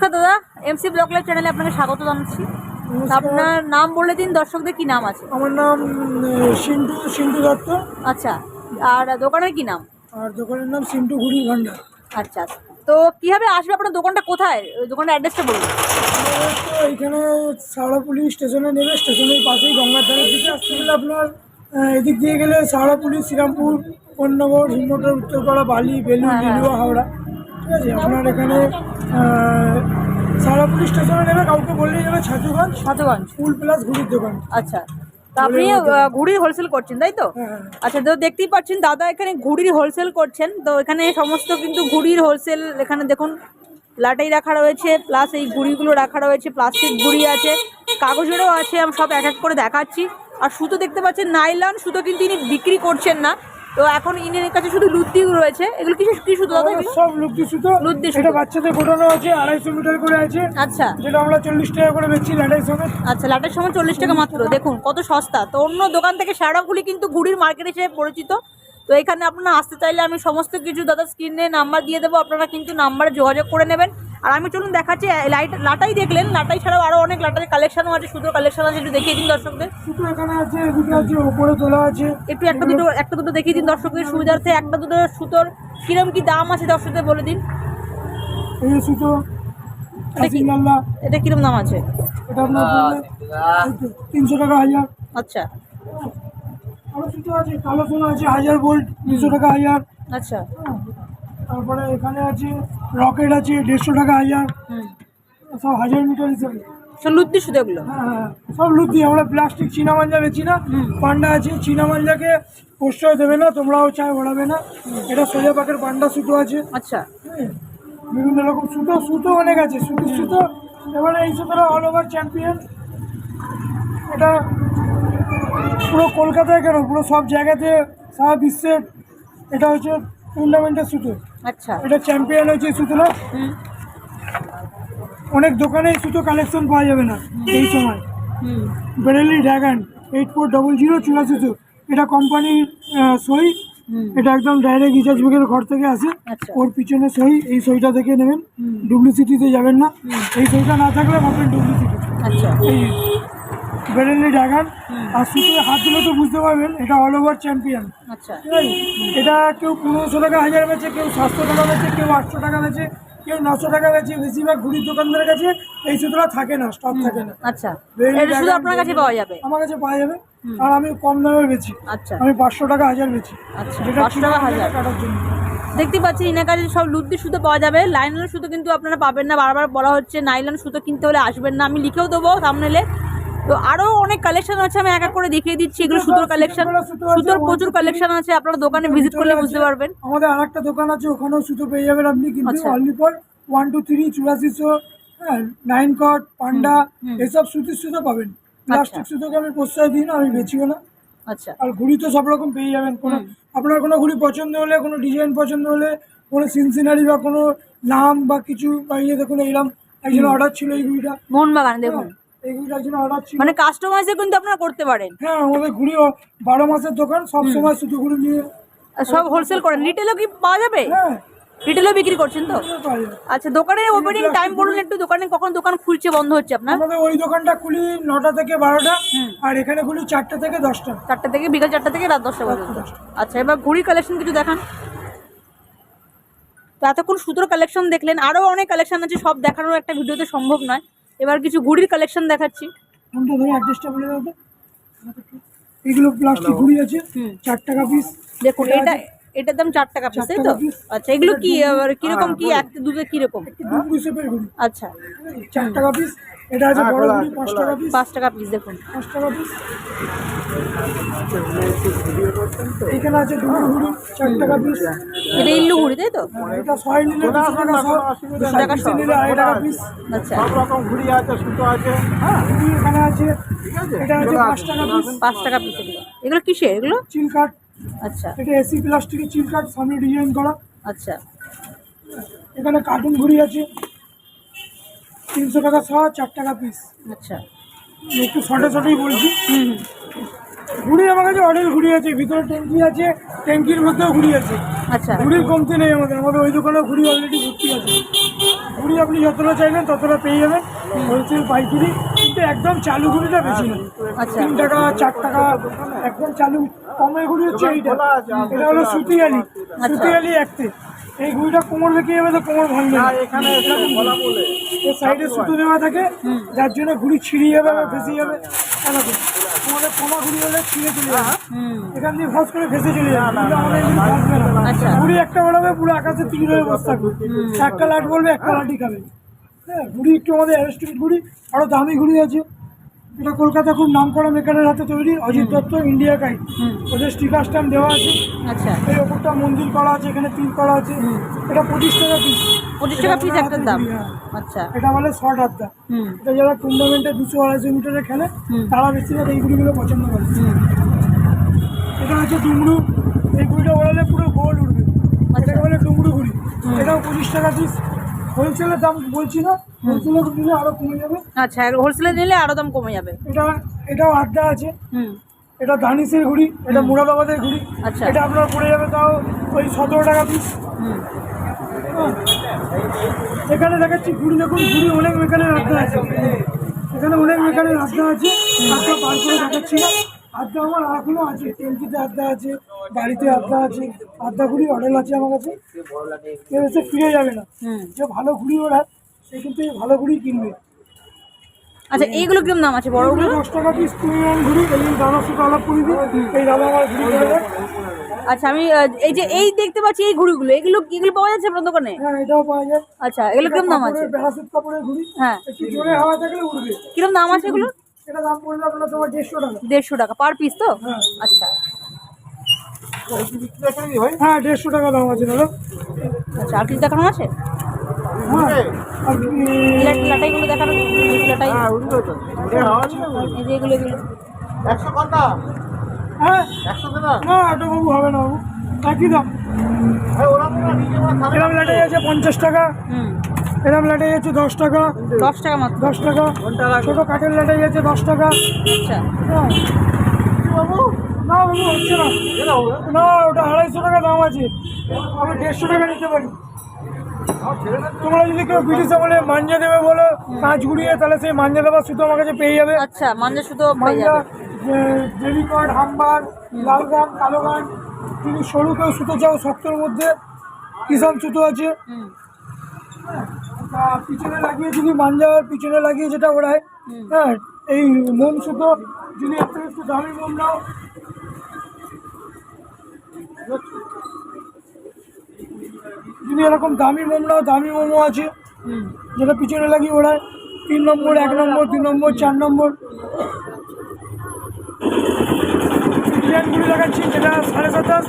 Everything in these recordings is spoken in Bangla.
নমস্কার দাদা এমসি ব্লক লাইভ চ্যানেলে আপনাকে স্বাগত জানাচ্ছি। আপনার নাম বলে দিন দর্শকদের কি নাম আছে? আমার নাম সিন্টু সিন্টু দত্ত। আচ্ছা আর দোকানের কি নাম? আর দোকানের নাম সিন্টু ঘুড়ি ভান্ডার। আচ্ছা তো কীভাবে আসবে আপনার দোকানটা কোথায়? দোকানের অ্যাড্রেসটা বলুন। এইখানে সারাপুলি স্টেশনে নেবে স্টেশনের পাশেই গঙ্গার ধারের দিকে আসতে গেলে আপনার এদিক দিয়ে গেলে সারাপুলি শ্রীরামপুর কোন্নগর হিমটর উত্তরপাড়া বালি বেলুর হ্যাঁ, হ্যাঁ। হাওড়া। ঠিক আছে আপনার এখানে সারাপুলি স্টেশনে নেবে কাউকে বললেই যাবে ছাতুগঞ্জ সাতগঞ্জ ফুল প্লাস ঘুড়ির দোকান। আচ্ছা। তা আপনি ঘুড়ির হোলসেল করছেন তাই তো? হ্যাঁ হ্যাঁ। আচ্ছা তো দেখতেই পাচ্ছেন দাদা এখানে ঘুড়ির হোলসেল করছেন। তো এখানে সমস্ত কিন্তু ঘুড়ির হোলসেল এখানে দেখুন লাটাই রাখা রয়েছে প্লাস এই ঘুড়িগুলো রাখা রয়েছে প্লাস্টিক ঘুড়ি আছে কাগজেরও আছে আমি সব এক এক করে দেখাচ্ছি। আর সুতো দেখতে পাচ্ছেন নাইলন সুতো কিন্তু ইনি বিক্রি করছেন না। তো এখন ইনের কাছে শুধু লুদ্দি রয়েছে। এগুলো কিছু কি সুতো? সব লুদ্দি সুতো। লুদ্দি সুতো। এটা বাচ্চাদের গোটানো আছে আড়াইশো মিটার করে আছে। আচ্ছা। যেটা আমরা চল্লিশ টাকা করে বেচছি লাটাই সমেত আচ্ছা লাটের সময় চল্লিশ টাকা মাত্র। দেখুন কত সস্তা। তো অন্য দোকান থেকে সারাগুলি কিন্তু গুড়ির মার্কেট হিসেবে পরিচিত। তো এখানে আপনারা আসতে চাইলে আমি সমস্ত কিছু দাদা স্ক্রিনে নাম্বার দিয়ে দেবো। আপনারা কিন্তু নাম্বারে যোগাযোগ করে নেবেন। আর আমি চলুন দেখাচ্ছি লাইট লাটাই দেখলেন লাটাই ছাড়াও আরও অনেক লাটারের কালেকশনও আছে সুতোর কালেকশন আছে একটু দেখিয়ে দিন দর্শকদের। সুতো এখানে আছে এদিকে আছে ওপরে তোলা আছে। একটু একটা দুটো একটা দুটো দেখিয়ে দিন দর্শকদের সুবিধার্থে একটা দুটো সুতোর কিরম কি দাম আছে দর্শকদের বলে দিন। এই সুতো এটা কি? কিরম দাম আছে? এটা আপনার তিনশো টাকা হাজার। আচ্ছা। আরও সুতো আছে কালো সোনা আছে হাজার ভোল্ট দুশো টাকা হাজার। আচ্ছা। হ্যাঁ। তারপরে এখানে আছে রকেট আছে দেড়শো টাকা হাজার। সব হাজার মিটার হিসাবে। সব লুদ্দি সুতো এগুলো? হ্যাঁ হ্যাঁ সব লুদ্ধি আমরা প্লাস্টিক চীনা মাঞ্জা বেচি না। পান্ডা আছে চীনা মাঞ্জাকে প্রশ্রয় দেবে না তোমরাও চায় ওড়াবে না। এটা সোজা পাকের পান্ডা সুতো আছে। আচ্ছা। হ্যাঁ, বিভিন্ন রকম সুতো সুতো অনেক আছে সুতো সুতো। এবারে এই সুতোটা অল ওভার চ্যাম্পিয়ন এটা পুরো কলকাতায় কেন? পুরো সব জায়গাতে সারা বিশ্বের এটা হচ্ছে টুর্নামেন্টের সুতো। আচ্ছা। এটা চ্যাম্পিয়ন হয়েছে সুতোটা। অনেক দোকানে সুতো কালেকশন পাওয়া যাবে না এই সময়। Bareilly dragon eight four double zero সুতো। এটা কোম্পানির সই। এটা একদম ডাইরেক্ট রিচার্জ বেগের ঘর থেকে আসে। আচ্ছা। ওর পিছনে সই এই সইটা দেখে নেবেন। ডুপ্লিসিটিতে যাবেন না। এই সইটা না থাকলে ভাববেন ডুপ্লিসিটি আচ্ছা। বেরেলি ড্রাগন আর সুতো হাত দিলে তো বুঝতে পারবেন এটা অল ওভার চ্যাম্পিয়ন আচ্ছা। এটা কেউ পনেরোশো টাকা হাজার বেচে কেউ সাতশো টাকা বেচে কেউ আটশো টাকা বেচে কেউ নশো টাকা বেচে বেশিরভাগ ঘুড়ির দোকানদারের কাছে এই সুতোটা থাকে না স্টক থাকে না। আচ্ছা। শুধু আপনার কাছে পাওয়া যাবে? আমার কাছে পাওয়া যাবে। আর আমি কম দামে বেচি। আচ্ছা। আমি পাঁচশো টাকা হাজার বেচি। আচ্ছা পাঁচশো টাকা হাজার। কাটার জন্য। দেখতে পাচ্ছি ইনার কাছে সব লুদ্দি সুতো পাওয়া যাবে। লাইলন সুতো কিন্তু আপনারা পাবেন না। বারবার বলা হচ্ছে নাইলন সুতো কিনতে হলে আসবেন না। আমি লিখেও দেবো সামনেলে তো আরও অনেক কালেকশন আছে আমি এক এক করে দেখিয়ে দিচ্ছি। এগুলো সুতোর কালেকশন সুতোর প্রচুর কালেকশন আছে আপনারা দোকানে ভিজিট করলে বুঝতে পারবেন। আমাদের আর একটা দোকান আছে ওখানেও সুতো পেয়ে যাবেন আপনি কিন্তু আচ্ছা। Only for one two three চুরাশিশো হ্যাঁ নাইন কট পান্ডা এসব সুতির সুতো পাবেন। প্লাস্টিক সুতোকে আমি প্রশ্রয় দিই না আমি বেচিও না। আচ্ছা। আর ঘুড়ি তো সব রকম পেয়ে যাবেন কোনো আপনার কোনো ঘুড়ি পছন্দ হলে কোনো ডিজাইন পছন্দ হলে কোনো সিনসিনারি বা কোনো নাম বা কিছু বা ইয়ে দেখুন এইরকম একজন অর্ডার ছিল এই ঘুড়িটা। মোহনবাগানে দেখুন। অর্ডার ছিল। মানে কাস্টমাইজে কিন্তু আপনারা করতে পারেন। হ্যাঁ আমাদের ঘুড়ি ও বারো মাসের দোকান সব সময় ঘুড়ি নিয়ে সব হোলসেল করেন। রিটেলও কি পাওয়া যাবে? হ্যাঁ। রিটেলও বিক্রি করছেন তো? আচ্ছা দোকানের ওপেনিং টাইম বলুন একটু দোকানে কখন দোকান খুলছে বন্ধ হচ্ছে আপনার? আমাদের ওই দোকানটা খুলি নটা থেকে বারোটা আর এখানে খুলি চারটে থেকে দশটা। চারটে থেকে বিকাল চারটে থেকে রাত দশটা পর্যন্ত। আচ্ছা এবার ঘুড়ি কালেকশন কিছু দেখান। তো এতক্ষণ সুতোর কালেকশন দেখলেন। আরও অনেক কালেকশন আছে সব দেখানোর একটা ভিডিওতে সম্ভব নয়। এবার কিছু ঘুড়ির কালেকশন দেখাচ্ছি। কোনটা ধরে অ্যাড্রেসটা বলে দাও এগুলো প্লাস্টিক ঘুড়ি আছে? হুম। চার টাকা পিস দেখুন এটা এটার দাম চার টাকা পিস তাই তো? আচ্ছা এগুলো কি কীরকম কি এক দুধে কীরকম আচ্ছা। চার টাকা পিস এটা আছে বড় ঘুড়ি পাঁচ টাকা পিস টাকা পিস দেখুন। পাঁচ টাকা পিস এখানে আছে ডুবু ঘুড়ি চার টাকা পিস এটা ইল্লু ঘুড়ি তাই তো? এটা নিলে টাকা পিসে শো। নিলে আড়াই টাকা পিস আচ্ছা। রকম আছে সুতো আছে। হ্যাঁ এখানে আছে এটা আছে টাকা পিস পাঁচ টাকা পিস এগুলো। এগুলো কিসের এগুলো? চিল কাঠ আচ্ছা। এটা এসি প্লাস্টিকের চিল কাঠ সামনে ডিজাইন করা। আচ্ছা। এখানে কার্টুন ঘুড়ি আছে। তিনশো টাকা শ চার টাকা পিস আচ্ছা। একটু শর্টে শর্টেই বলছি। ঘুড়ি আমার কাছে অনেক ঘুড়ি আছে। ভিতরে ট্যাঙ্কি আছে ট্যাঙ্কির মধ্যেও ঘুড়ি আছে। আচ্ছা। ঘুড়ির কমতি নেই আমাদের। আমাদের ওই দোকানেও ঘুড়ি অলরেডি ভর্তি আছে। ঘুড়ি আপনি যতটা চাইবেন ততটা পেয়ে যাবেন। হোলসেল পাইকারি। কিন্তু একদম চালু ঘুড়িটা বেশি না আচ্ছা। তিন টাকা চার টাকা একদম চালু কমের ঘুড়ি হচ্ছে এইটা। এটা হলো সুতি আলি সুতি আলি একতে এই ঘুড়িটা কোমর বেঁকে যাবে তো কোমর ভাঙবে। এখানে এর সাইডে সুতো দেওয়া থাকে যার জন্য ঘুড়ি ছিঁড়ে যাবে বা ফেসে যাবে। এরকম তোমাদের কমা ঘুড়ি হলে ছিঁড়ে চলে যাবে। হুম। এখান দিয়ে ফস করে ভেসে চলে যাবে। আমাদের একটা পুরো আকাশে তীর হয়ে বসে থাকবে। একটা লাট বলবে একটা লাঠি খাবে। হ্যাঁ ঘুড়ি একটু আমাদের অ্যারেস্টিক ঘুড়ি আরও দামি ঘুড়ি আছে। এটা কলকাতা খুব নাম করা মেকারের হাতে তৈরি অজিত দত্ত ইন্ডিয়া কাইট ওদের স্টিকার স্ট্যাম্প দেওয়া আছে। আচ্ছা। এই ওপরটা মন্দির করা আছে এখানে তীর করা আছে। এটা পঁচিশ টাকা পিস পঁচিশ টাকা পিস একটা দাম। হ্যাঁ। আচ্ছা। এটা বলে শর্ট আড্ডা হুম। এটা যারা টুর্নামেন্টে দুশো আড়াইশো মিটারে খেলে। তারা বেশিরভাগ এই গুলিগুলো পছন্দ করে। এটা হচ্ছে ডুমরু। এই গুলিটা ওড়ালে পুরো গোল উঠবে। এটাকে বলে ডুমরু গুলি। এটাও পঁচিশ টাকা পিস হোলসেলের দাম বলছি না হোলসেলের দিলে আরও কমে যাবে। আচ্ছা হোলসেলে নিলে আরও দাম কমে যাবে। এটা এটাও আড্ডা আছে। হুম। এটা ধানিসের ঘুড়ি এটা মুরাদাবাদের ঘুড়ি আচ্ছা। এটা আপনার পড়ে যাবে তাও ওই সতেরো টাকা পিস এখানে দেখাচ্ছি ঘুড়ি দেখুন ঘুড়ি অনেক মেকানের আড্ডা আছে। এখানে অনেক মেকানের আড্ডা আছে। আড্ডা পার করে দেখাচ্ছি। আড্ডা আমার এখনও আছে ট্যাঙ্কিতে আড্ডা আছে। বাড়িতে আড্ডা আছে আড্ডা ঘুড়ি অর্ডার আছে আমার কাছে। কেউ এসে ফিরে যাবে না। যে ভালো ঘুড়ি ওরা সে কিন্তু ভালো ঘুড়ি কিনবে। আচ্ছা এইগুলো কিরম দাম আছে বড়গুলো? দশ টাকা পিস প্রিমিয়াম ঘুড়ি এই দাদার সাথে আলাপ করে দিই এই দাদা আমার ঘুড়ি করে আচ্ছা আমি এই যে এই দেখতে পাচ্ছি এই ঘুড়িগুলো এগুলো এগুলো পাওয়া যাচ্ছে আপনার দোকানে? হ্যাঁ এটাও পাওয়া যায়। আচ্ছা এগুলো কিরম দাম আছে? কাপড়ের ঘুড়ি। হ্যাঁ। একটু জোরে হাওয়া থাকলে উঠবে কিরম দাম আছে এগুলো? এটা দাম পড়বে আপনার তোমার দেড়শো টাকা। দেড়শো টাকা পার পিস তো? হ্যাঁ। আচ্ছা বিক্রি আছে নাকি ভাই হ্যাঁ দেড়শো টাকা দাম আছে দাদা। আচ্ছা আর কিছু দেখানো আছে? হ্যাঁ লাটাইগুলো দেখানো লাটাই হ্যাঁ তো। উঠে হাওয়া ছিল এই যে এগুলো এগুলো। একশো ঘণ্টা হ্যাঁ। একশো দেনা না এটা বাবু হবে না বাবু। একই দাম। এরম লাটাই আছে পঞ্চাশ টাকা। হুম। এরম লাটাই আছে দশ টাকা। দশ টাকা মাত্র। দশ টাকা। ছোটো কাঠের লাটাই আছে দশ টাকা। আচ্ছা। হ্যাঁ। বাবু? না বাবু হচ্ছে না। না ওটা আড়াইশো টাকা দাম আছে। আমি দেড়শো টাকা নিতে পারি। তোমরা যদি কেউ ব্রিটিশ আমলে মাঞ্জা দেবে বলো কাঁচ ঘুরিয়ে তাহলে সেই মাঞ্জা দেওয়ার সুতো আমার কাছে পেয়ে যাবে। আচ্ছা মাঞ্জা সুতো মাঞ্জা কার্ড হামবার লাল কালো গান যদি সরু কেউ সুতো চাও শক্তর মধ্যে কিষান সুতো আছে। পিছনে লাগিয়ে যদি মাঞ্জার পিছনে লাগিয়ে যেটা ওড়ায় হ্যাঁ এই মোম সুতো যদি একটু দামি মোম নাও যদি এরকম দামি মোম নাও দামি মোমো আছে যেটা পিছনে লাগিয়ে ওড়ায় তিন নম্বর এক নম্বর দুই নম্বর চার নম্বর। ডিজাইনগুলি দেখাচ্ছি যেটা সাড়ে সাতাশ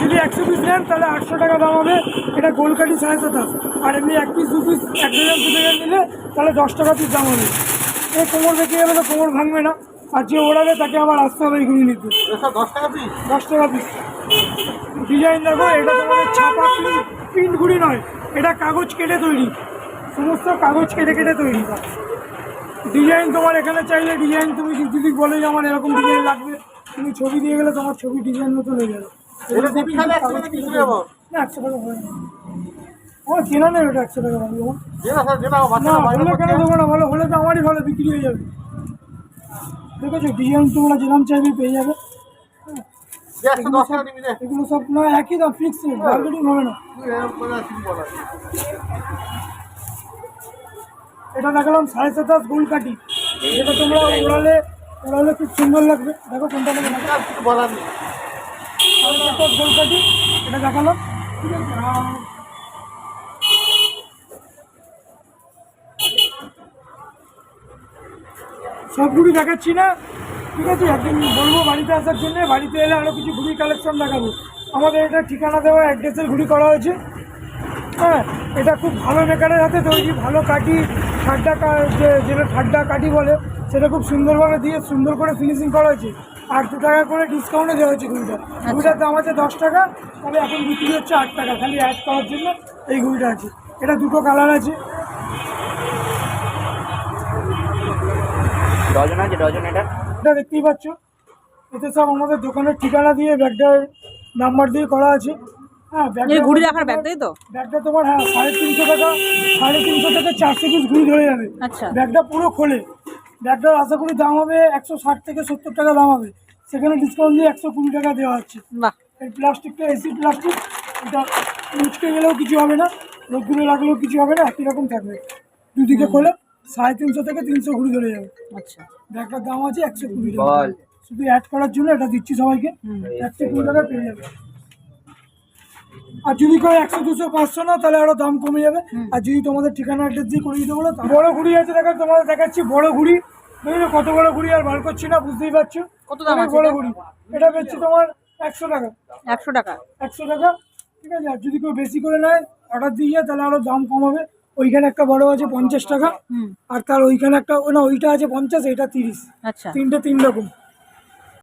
যদি একশো পিস নেন তাহলে আটশো টাকা দাম হবে। এটা গোলকাটি সাড়ে সাতাশ আর এমনি এক পিস দু পিস এক ডজন দু ডজন নিলে তাহলে দশ টাকা পিস দাম হবে। এই কোমর বেঁকে যাবে তো কোমর ভাঙবে না। আর যে ওড়াবে তাকে আবার আসতে হবে এইগুলি নিতে। দশ টাকা পিস দশ টাকা পিস ডিজাইন দেখো এটা তোমাদের ছাপা প্রিন্ট প্রিন্ট ঘুড়ি নয় এটা কাগজ কেটে তৈরি। সমস্ত কাগজ কেটে কেটে তৈরি। ডিজাইন তোমার এখানে চাইলে ডিজাইন তুমি যদি বলে যে আমার এরকম ডিজাইন লাগবে তুমি ছবি দিয়ে গেলে তোমার ছবি ডিজাইন মতো হয়ে যাবে। না একশো টাকা হয় নেই ওটা একশো টাকা দেবো না হলে কেন দেবো না ভালো হলে তো আমারই ভালো বিক্রি হয়ে যাবে। দেখেছ ডিজাইন তোমরা যেরকম চাইবে পেয়ে যাবে যে একশো দশ টাকা দিবি রে এগুলো সব না একই দাম ফিক্স হবে না। এটা দেখালাম সাড়ে সাতাশ গোল কাটি যেটা তোমরা ওড়ালে ওড়ালে খুব সুন্দর লাগবে। দেখো কোনটা নেবে দেখো কিছু বলার নেই। সাড়ে সাতাশ গোল কাটি এটা দেখালাম। ঠিক আছে সবগুলি দেখাচ্ছি না। ঠিক আছে একদিন বলব বাড়িতে আসার জন্য বাড়িতে এলে আরও কিছু ঘুড়ি কালেকশন দেখাবো। আমাদের এটা ঠিকানা দেওয়া অ্যাড্রেসের ঘুড়ি করা হয়েছে। হ্যাঁ এটা খুব ভালো মেকারের হাতে তৈরি ভালো কাঠি ঠাড্ডা কা- যে যেটা ঠাড্ডা কাঠি বলে সেটা খুব সুন্দরভাবে দিয়ে সুন্দর করে ফিনিশিং করা হয়েছে। আর দু টাকা করে ডিসকাউন্টে দেওয়া হয়েছে ঘুড়িটা। ঘুড়িটার দাম আছে দশ টাকা তাহলে এখন বিক্রি হচ্ছে আট টাকা খালি অ্যাড করার জন্য এই ঘুড়িটা আছে। এটা দুটো কালার আছে। ডজন আছে ডজন এটা? এটা দেখতেই পাচ্ছ। এতে সব আমাদের দোকানের ঠিকানা দিয়ে ব্যাগটার নাম্বার দিয়ে করা আছে। হ্যাঁ ব্যাগটা এই ঘুড়ি রাখার ব্যাগ তাই তো? ব্যাগটা তোমার হ্যাঁ সাড়ে তিনশো টাকা সাড়ে তিনশো থেকে চারশো পিস ঘুড়ি ধরে যাবে। আচ্ছা। ব্যাগটা পুরো খোলে। ব্যাগটার আশা করি দাম হবে একশো ষাট থেকে সত্তর টাকা দাম হবে। সেখানে ডিসকাউন্ট দিয়ে একশো কুড়ি টাকা দেওয়া হচ্ছে। বাহ। এই প্লাস্টিকটা এসি প্লাস্টিক এটা মুচকে গেলেও কিছু হবে না। রোদ্দুরে লাগলেও কিছু হবে না একই রকম থাকবে। দুদিকে খোলে। সাড়ে তিনশো থেকে তিনশো ঘুড়ি ধরে যাবে। আচ্ছা। ব্যাগটার দাম আছে একশো কুড়ি টাকা। শুধু অ্যাড করার জন্য এটা দিচ্ছি সবাইকে। একশো কুড়ি টাকা পেয়ে যাবে। আর যদি কেউ একশো দুশো পাঁচশো না তাহলে আরও দাম কমে যাবে। আর যদি তোমাদের ঠিকানা অ্যাড্রেস দিয়ে করে দিতে বলো তা- বড় ঘুড়ি আছে দেখা তোমাদের দেখাচ্ছি বড় ঘুড়ি। বুঝলে কত বড় ঘুড়ি আর বার করছি না বুঝতেই পারছ? কত দাম বড় ঘুড়ি। এটা বেচছি তোমার একশো টাকা। একশো টাকা। একশো টাকা ঠিক আছে? আর যদি কেউ বেশি করে নেয় অর্ডার দিয়ে তাহলে আরও দাম কম হবে। ওইখানে একটা বড় আছে পঞ্চাশ টাকা আর তার ওইখানে একটা ও না ওইটা আছে পঞ্চাশ এটা তিরিশ। আচ্ছা। তিনটে তিন রকম।